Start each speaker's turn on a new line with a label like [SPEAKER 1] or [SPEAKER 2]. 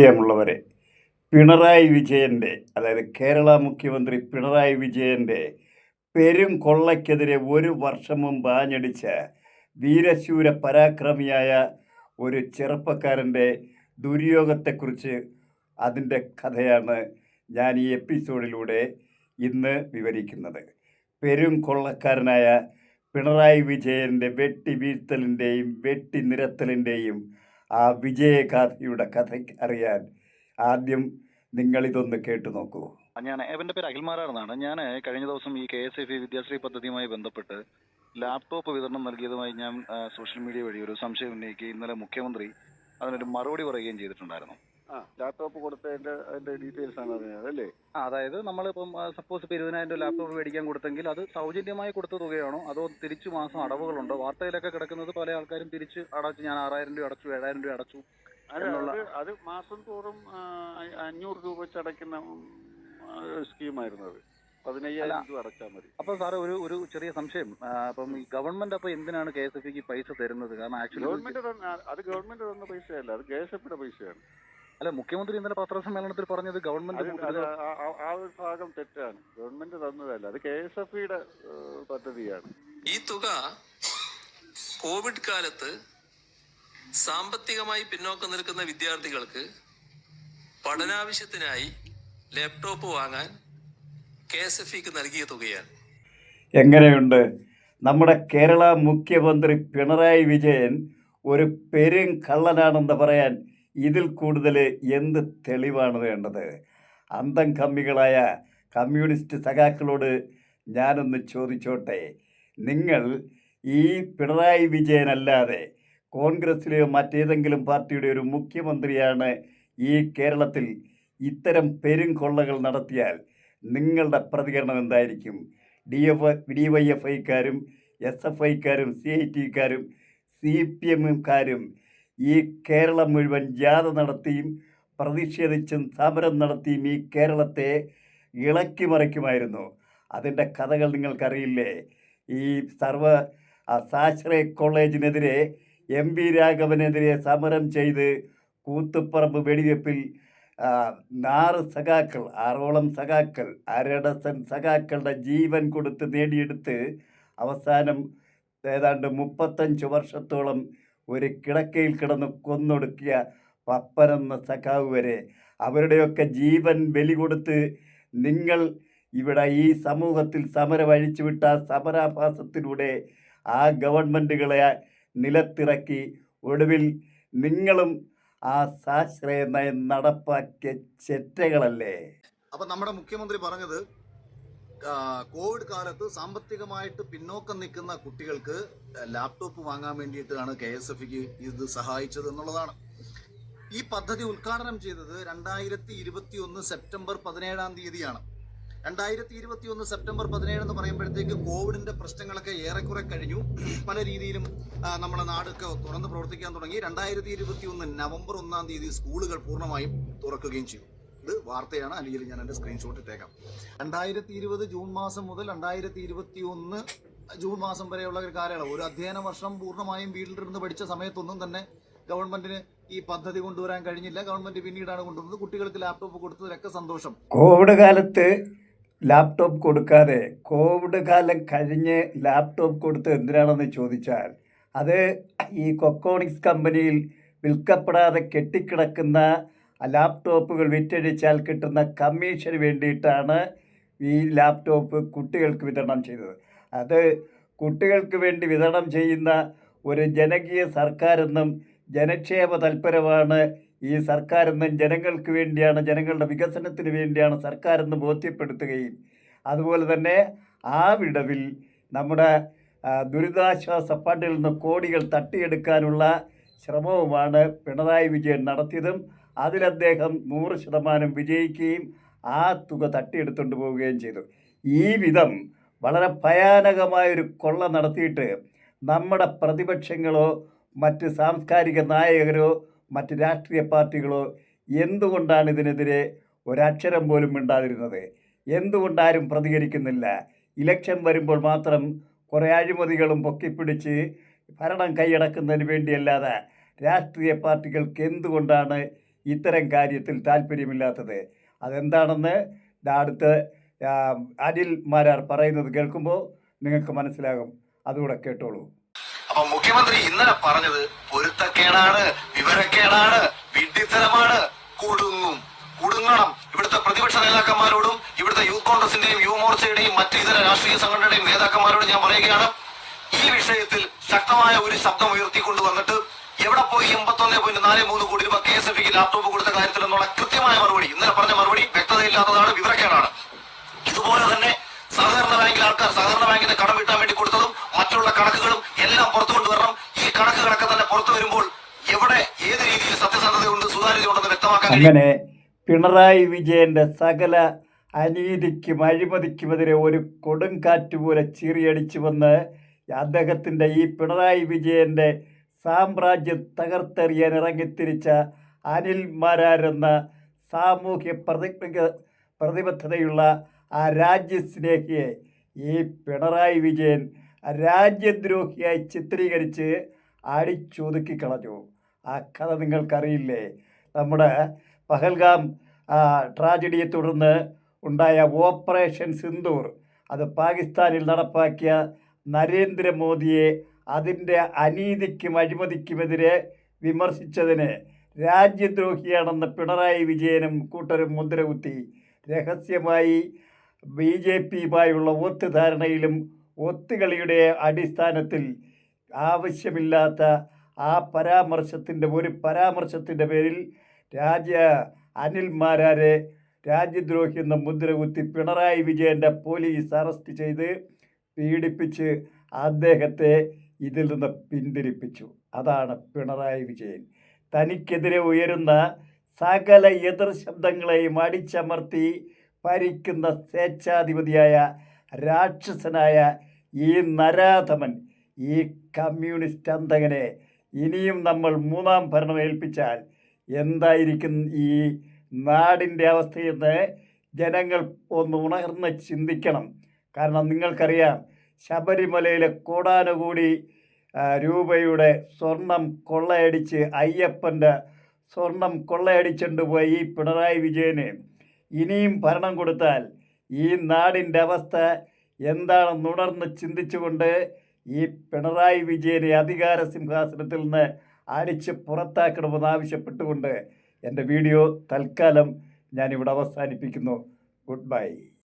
[SPEAKER 1] പ്രിയമുള്ളവരെ പിണറായി വിജയന്റെ അതായത് കേരള മുഖ്യമന്ത്രി പിണറായി വിജയന്റെ പെരും കൊള്ളയ്ക്കെതിരെ ഒരു വർഷം മുമ്പ് ആഞ്ഞടിച്ച വീരശൂര പരാക്രമിയായ ഒരു ചെറുപ്പക്കാരന്റെ ദുര്യോഗത്തെക്കുറിച്ച് അതിന്റെ കഥയാണ് ഞാൻ ഈ എപ്പിസോഡിലൂടെ ഇന്ന് വിവരിക്കുന്നത്. പെരും കൊള്ളക്കാരനായ പിണറായി വിജയന്റെ വെട്ടി വീഴ്ത്തലിന്റെയും വെട്ടി നിരത്തലിന്റെയും ആ വിജയഗാഥയുടെ കഥ അറിയാൻ ആദ്യം നിങ്ങളിതൊന്ന് കേട്ടു നോക്കൂ.
[SPEAKER 2] ഞാൻ എന്റെ പേര് അഖിൽമാരാണെന്നാണ് ഞാൻ കഴിഞ്ഞ ദിവസം ഈ കെ എസ് എഫ് വിദ്യാശ്രീ പദ്ധതിയുമായി ബന്ധപ്പെട്ട് ലാപ്ടോപ്പ് വിതരണം നൽകിയതുമായി ഞാൻ സോഷ്യൽ മീഡിയ വഴി ഒരു സംശയം ഉന്നയിക്കുകയും ഇന്നലെ മുഖ്യമന്ത്രി അതിനൊരു മറുപടി പറയുകയും ചെയ്തിട്ടുണ്ടായിരുന്നു.
[SPEAKER 3] ലാപ്ടോപ്പ് കൊടുത്തതിന്റെ അതിന്റെ ഡീറ്റെയിൽസ് ആണ് അറിഞ്ഞത് അല്ലേ?
[SPEAKER 2] ആ, അതായത് നമ്മളിപ്പം സപ്പോസ് ഇപ്പം ഇരുപതിനായിരം രൂപ ലാപ്ടോപ്പ് മേടിക്കാൻ കൊടുത്തെങ്കിൽ അത് സൗജന്യമായി കൊടുത്ത തുകയാണോ? അതോ തിരിച്ചു മാസം അടവുകളുണ്ടോ? വാർത്തയിലൊക്കെ കിടക്കുന്നത് പല ആൾക്കാരും തിരിച്ച് അടച്ചു ഞാൻ ആറായിരം രൂപ അടച്ചു ഏഴായിരം രൂപ അടച്ചു എന്നുള്ള-
[SPEAKER 3] അത് മാസം തോറും അഞ്ഞൂറ് രൂപ വെച്ച് അടയ്ക്കുന്ന സ്കീമായിരുന്നു അത്.
[SPEAKER 2] അപ്പൊ സാർ ഒരു ഒരു ചെറിയ സംശയം. അപ്പം ഈ ഗവൺമെന്റ് അപ്പൊ എന്തിനാണ് കെ എസ് എഫ് പൈസ തരുന്നത്? കാരണം ആക്ച്വലി
[SPEAKER 3] ഗവൺമെന്റ് അത് ഗവൺമെന്റ് തന്ന പൈസയല്ല അത് കെ എസ് എഫിയുടെ പൈസയാണ്.
[SPEAKER 2] അല്ല മുഖ്യമന്ത്രി ഇന്നലെ പത്രസമ്മേളനത്തിൽ പറഞ്ഞത് ഗവൺമെന്റ്
[SPEAKER 3] ആ- ഒരു ഭാഗം തെറ്റാണ്. ഗവൺമെന്റ് തന്നതല്ല. അത് കെ എസ് എഫിയുടെ പദ്ധതിയാണ്.
[SPEAKER 4] ഈ തുക കോവിഡ് കാലത്ത് സാമ്പത്തികമായി പിന്നോക്കം നിൽക്കുന്ന വിദ്യാർത്ഥികൾക്ക് പഠനാവശ്യത്തിനായി ലാപ്ടോപ്പ് വാങ്ങാൻ കെ എസ് എഫ് ഇക്ക് നൽകിയ തുകയാണ്.
[SPEAKER 1] എങ്ങനെയുണ്ട്? നമ്മുടെ കേരള മുഖ്യമന്ത്രി പിണറായി വിജയൻ ഒരു പെരും കള്ളനാണെന്ന് പറയാൻ ഇതിൽ കൂടുതൽ എന്ത് തെളിവാണ് വേണ്ടത്? അന്തം കമ്മികളായ കമ്മ്യൂണിസ്റ്റ് സഖാക്കളോട് ഞാനൊന്ന് ചോദിച്ചോട്ടെ. നിങ്ങൾ ഈ പിണറായി വിജയനല്ലാതെ കോൺഗ്രസ്സിലെയോ മറ്റേതെങ്കിലും പാർട്ടിയുടെ ഒരു മുഖ്യമന്ത്രിയാണ് ഈ കേരളത്തിൽ ഇത്തരം പെരും കൊള്ളകൾ നടത്തിയാൽ നിങ്ങളുടെ പ്രതികരണം എന്തായിരിക്കും? D F D Y F ഐക്കാരും S F ഐക്കാരും സി ഐ ടിക്കാരും സി പി എമ്മുകാരും ഈ കേരളം മുഴുവൻ ജാഥ നടത്തിയും പ്രതിഷേധിച്ചും സമരം നടത്തിയും ഈ കേരളത്തെ ഇളക്കി മറിക്കുമായിരുന്നു. അതിന്റെ കഥകൾ നിങ്ങൾക്കറിയില്ലേ? ഈ സർവ സാശ്രയ കോളേജിനെതിരെ എം വി രാഘവനെതിരെ സമരം ചെയ്ത് കൂത്തുപ്പറമ്പ് വെടിവെപ്പിൽ നാറ് സഖാക്കൾ ആറോളം സഖാക്കൾ അരഡസൻ സഖാക്കളുടെ ജീവൻ കൊടുത്ത് നേടിയെടുത്ത് അവസാനം ഏതാണ്ട് മുപ്പത്തഞ്ച് വർഷത്തോളം ഒരു കിടക്കയിൽ കിടന്ന് കൊന്നൊടുക്കിയ പപ്പനെന്ന സഖാവ് വരെ അവരുടെയൊക്കെ ജീവൻ ബലി കൊടുത്ത് നിങ്ങൾ ഇവിടെ ഈ സമൂഹത്തിൽ സമരം അഴിച്ചുവിട്ട സമരാഭാസത്തിലൂടെ ആ ഗവൺമെന്റുകളെ നിലത്തിറക്കി ഒടുവിൽ നിങ്ങളും ആ സാശ്രയ നയം നടപ്പാക്കിയ ചെറ്റകളല്ലേ?
[SPEAKER 5] അപ്പൊ നമ്മുടെ മുഖ്യമന്ത്രി പറഞ്ഞത് കോവിഡ് കാലത്ത് സാമ്പത്തികമായിട്ട് പിന്നോക്കം നിൽക്കുന്ന കുട്ടികൾക്ക് ലാപ്ടോപ്പ് വാങ്ങാൻ വേണ്ടിയിട്ടാണ് കെ എസ് എഫ് ഇത് സഹായിച്ചത് എന്നുള്ളതാണ്. ഈ പദ്ധതി ഉദ്ഘാടനം ചെയ്തത് രണ്ടായിരത്തി ഇരുപത്തി ഒന്ന് സെപ്റ്റംബർ പതിനേഴാം തീയതിയാണ്. രണ്ടായിരത്തി ഇരുപത്തി ഒന്ന് സെപ്റ്റംബർ പതിനേഴ് എന്ന് പറയുമ്പോഴത്തേക്ക് കോവിഡിന്റെ പ്രശ്നങ്ങളൊക്കെ ഏറെക്കുറെ കഴിഞ്ഞു. പല രീതിയിലും നമ്മുടെ നാടൊക്കെ തുറന്ന് പ്രവർത്തിക്കാൻ തുടങ്ങി. രണ്ടായിരത്തി ഇരുപത്തി ഒന്ന് നവംബർ ഒന്നാം തീയതി സ്കൂളുകൾ പൂർണമായും തുറക്കുകയും ചെയ്തു. ഇത് വാർത്തയാണ്. അല്ലെങ്കിൽ ഞാൻ എന്റെ സ്ക്രീൻഷോട്ട് ഇട്ടേക്കാം. രണ്ടായിരത്തി ഇരുപത് ജൂൺ മാസം മുതൽ രണ്ടായിരത്തി ഇരുപത്തി ഒന്ന് ജൂൺ മാസം വരെയുള്ള ഒരു കാലയളവ്. ഒരു അധ്യയന വർഷം പൂർണമായും വീട്ടിലിരുന്ന് പഠിച്ച സമയത്തൊന്നും തന്നെ ഗവൺമെന്റിന് ഈ പദ്ധതി കൊണ്ടുവരാൻ കഴിഞ്ഞില്ല. ഗവൺമെന്റ് പിന്നീടാണ് കൊണ്ടുവന്നത്. കുട്ടികൾക്ക് ലാപ്ടോപ്പ് കൊടുത്തതിലൊക്കെ സന്തോഷം.
[SPEAKER 1] കോവിഡ് കാലത്ത് ലാപ്ടോപ്പ് കൊടുക്കാതെ കോവിഡ് കാലം കഴിഞ്ഞ് ലാപ്ടോപ്പ് കൊടുത്ത് എന്തിനാണെന്ന് ചോദിച്ചാൽ അത് ഈ കൊക്കോണിക്സ് കമ്പനിയിൽ വിൽക്കപ്പെടാതെ കെട്ടിക്കിടക്കുന്ന ലാപ്ടോപ്പുകൾ വിറ്റഴിച്ചാൽ കിട്ടുന്ന കമ്മീഷന് വേണ്ടിയിട്ടാണ് ഈ ലാപ്ടോപ്പ് കുട്ടികൾക്ക് വിതരണം ചെയ്തത്. അത് കുട്ടികൾക്ക് വേണ്ടി വിതരണം ചെയ്യുന്ന ഒരു ജനകീയ സർക്കാരെന്നും ജനക്ഷേമ തൽപരമാണ് ഈ സർക്കാരെന്നും ജനങ്ങൾക്ക് വേണ്ടിയാണ് ജനങ്ങളുടെ വികസനത്തിന് വേണ്ടിയാണ് സർക്കാരെന്ന് ബോധ്യപ്പെടുത്തുകയും അതുപോലെ തന്നെ ആ വിടവിൽ നമ്മുടെ ദുരിതാശ്വാസ ഫണ്ടിൽ നിന്ന് കോടികൾ തട്ടിയെടുക്കാനുള്ള ശ്രമവുമാണ് പിണറായി വിജയൻ നടത്തിയതും അതിൽ അദ്ദേഹം നൂറ് ശതമാനം വിജയിക്കുകയും ആ തുക തട്ടിയെടുത്തുകൊണ്ട് പോവുകയും ചെയ്തു. ഈ വിധം വളരെ ഭയാനകമായൊരു കൊള്ള നടത്തിയിട്ട് നമ്മുടെ പ്രതിപക്ഷങ്ങളോ മറ്റ് സാംസ്കാരിക നായകരോ മറ്റ് രാഷ്ട്രീയ പാർട്ടികളോ എന്തുകൊണ്ടാണ് ഇതിനെതിരെ ഒരക്ഷരം പോലും മിണ്ടാതിരുന്നത്? എന്തുകൊണ്ടാരും പ്രതികരിക്കുന്നില്ല? ഇലക്ഷൻ വരുമ്പോൾ മാത്രം കുറേ അഴിമതികളും പൊക്കിപ്പിടിച്ച് ഭരണം കൈയടക്കുന്നതിന് വേണ്ടിയല്ലാതെ രാഷ്ട്രീയ പാർട്ടികൾക്ക് എന്തുകൊണ്ടാണ് ഇത്തരം കാര്യത്തിൽ താല്പര്യമില്ലാത്തത്. അതെന്താണെന്ന് അടുത്ത് അനിൽ മാരാർ പറയുന്നത് കേൾക്കുമ്പോൾ നിങ്ങൾക്ക് മനസ്സിലാകും. അതുകൂടെ കേട്ടോളൂ.
[SPEAKER 5] അപ്പൊ മുഖ്യമന്ത്രി ഇന്നലെ പറഞ്ഞത് പൊരുത്തക്കേടാണ് വിവരക്കേടാണ് വിഡ്ഢിത്തരമാണ്. കുടുങ്ങും. കുടുങ്ങണം. ഇവിടുത്തെ പ്രതിപക്ഷ നേതാക്കന്മാരോടും ഇവിടുത്തെ യൂത്ത് കോൺഗ്രസിന്റെയും യുവമോർച്ചയുടെയും മറ്റ് ഇതര രാഷ്ട്രീയ സംഘടനയുടെയും നേതാക്കന്മാരോടും ഞാൻ പറയുകയാണ് ഈ വിഷയത്തിൽ ശക്തമായ ഒരു ശബ്ദം ഉയർത്തിക്കൊണ്ട് വന്നിട്ട് എവിടെ പോയി എൺപത്തൊന്ന് പോയിന്റ് നാല് മൂന്ന് കോടി രൂപ കെ എസ് എഫ് ലാപ്ടോപ്പ് കൊടുത്ത കാര്യത്തിൽ എന്നുള്ള കൃത്യമായ മറുപടി ഇന്നലെ പറഞ്ഞ മറുപടി വ്യക്തതയില്ലാത്തതാണ് വിവരക്കേടാണ്. ഇതുപോലെ തന്നെ സഹകരണ ബാങ്കിലെ ആൾക്കാർ സഹകരണ ബാങ്കിന്റെ കടം വീട്ടാൻ വേണ്ടി കൊടുത്തതും മറ്റുള്ള കണക്കുകളും എല്ലാം പുറത്തു കൊണ്ടുവരണം. ഈ കണക്കുകളൊക്കെ തന്നെ പുറത്തു വരുമ്പോൾ എവിടെ ഏത് രീതിയിൽ സത്യസന്ധതയുണ്ട് സുതാര്യതയുണ്ടെന്ന് വ്യക്തമാക്കാൻ
[SPEAKER 1] അങ്ങനെ പിണറായി വിജയന്റെ സകല അനീതിക്കും അഴിമതിക്കുമെതിരെ ഒരു കൊടുങ്കാറ്റ് പോലെ ചീറിയടിച്ചു വന്ന് അദ്ദേഹത്തിന്റെ ഈ പിണറായി വിജയന്റെ സാമ്രാജ്യം തകർത്തെറിയാൻ ഇറങ്ങിത്തിരിച്ച അനിൽ മാരാരെന്ന സാമൂഹ്യ പ്രതിജ്ഞ പ്രതിബദ്ധതയുള്ള ആ രാജ്യസ്നേഹിയെ ഈ പിണറായി വിജയൻ രാജ്യദ്രോഹിയായി ചിത്രീകരിച്ച് അടിച്ചൊതുക്കി കളഞ്ഞു ആ കഥ നിങ്ങൾക്കറിയില്ലേ? നമ്മുടെ പഹൽഗാം ട്രാജഡിയെ തുടർന്ന് ഉണ്ടായ ഓപ്പറേഷൻ സിന്ദൂർ അത് പാകിസ്ഥാനിൽ നടപ്പാക്കിയ നരേന്ദ്രമോദിയെ അതിന്റെ അനീതിക്കും അഴിമതിക്കുമെതിരെ വിമർശിച്ചതിന് രാജ്യദ്രോഹിയാണെന്ന് പിണറായി വിജയനും കൂട്ടരും മുദ്രകുത്തി. രഹസ്യമായി ബി ജെ പിയുമായുള്ള ഒത്തുധാരണയിലും ഒത്തുകളിയുടെ അടിസ്ഥാനത്തിൽ ആവശ്യമില്ലാത്ത ആ പരാമർശത്തിന്റെ ഒരു പരാമർശത്തിന്റെ പേരിൽ രാജ്യ അനിൽ മാരാരെ രാജ്യദ്രോഹി എന്ന മുദ്രകുത്തി പിണറായി വിജയന്റെ പോലീസ് അറസ്റ്റ് ചെയ്ത് പീഡിപ്പിച്ച് അദ്ദേഹത്തെ ഇതിൽ നിന്ന് പിന്തിരിപ്പിച്ചു. അതാണ് പിണറായി വിജയൻ. തനിക്കെതിരെ ഉയരുന്ന സകല എതിർ ശബ്ദങ്ങളെയും അടിച്ചമർത്തി ഭരിക്കുന്ന സ്വേച്ഛാധിപതിയായ രാക്ഷസനായ ഈ നരാധമൻ ഈ കമ്മ്യൂണിസ്റ്റ് അന്തകനെ ഇനിയും നമ്മൾ മൂന്നാം ഭരണം ഏൽപ്പിച്ചാൽ എന്തായിരിക്കും ഈ നാടിന്റെ അവസ്ഥയെന്ന് ജനങ്ങൾ ഒന്ന് ഉണർന്ന് ചിന്തിക്കണം. കാരണം നിങ്ങൾക്കറിയാം ശബരിമലയിലെ കോടാനുകൂടി രൂപയുടെ സ്വർണം കൊള്ളയടിച്ച് അയ്യപ്പന്റെ സ്വർണം കൊള്ളയടിച്ചുകൊണ്ട് പോയി ഈ പിണറായി വിജയന് ഇനിയും ഭരണം കൊടുത്താൽ ഈ നാടിന്റെ അവസ്ഥ എന്താണെന്ന് ഉണർന്ന് ചിന്തിച്ചുകൊണ്ട് ഈ പിണറായി വിജയനെ അധികാര സിംഹാസനത്തിൽ നിന്ന് അടിച്ച് പുറത്താക്കണമെന്ന് ആവശ്യപ്പെട്ടുകൊണ്ട് എന്റെ വീഡിയോ തൽക്കാലം ഞാനിവിടെ അവസാനിപ്പിക്കുന്നു. Good bye.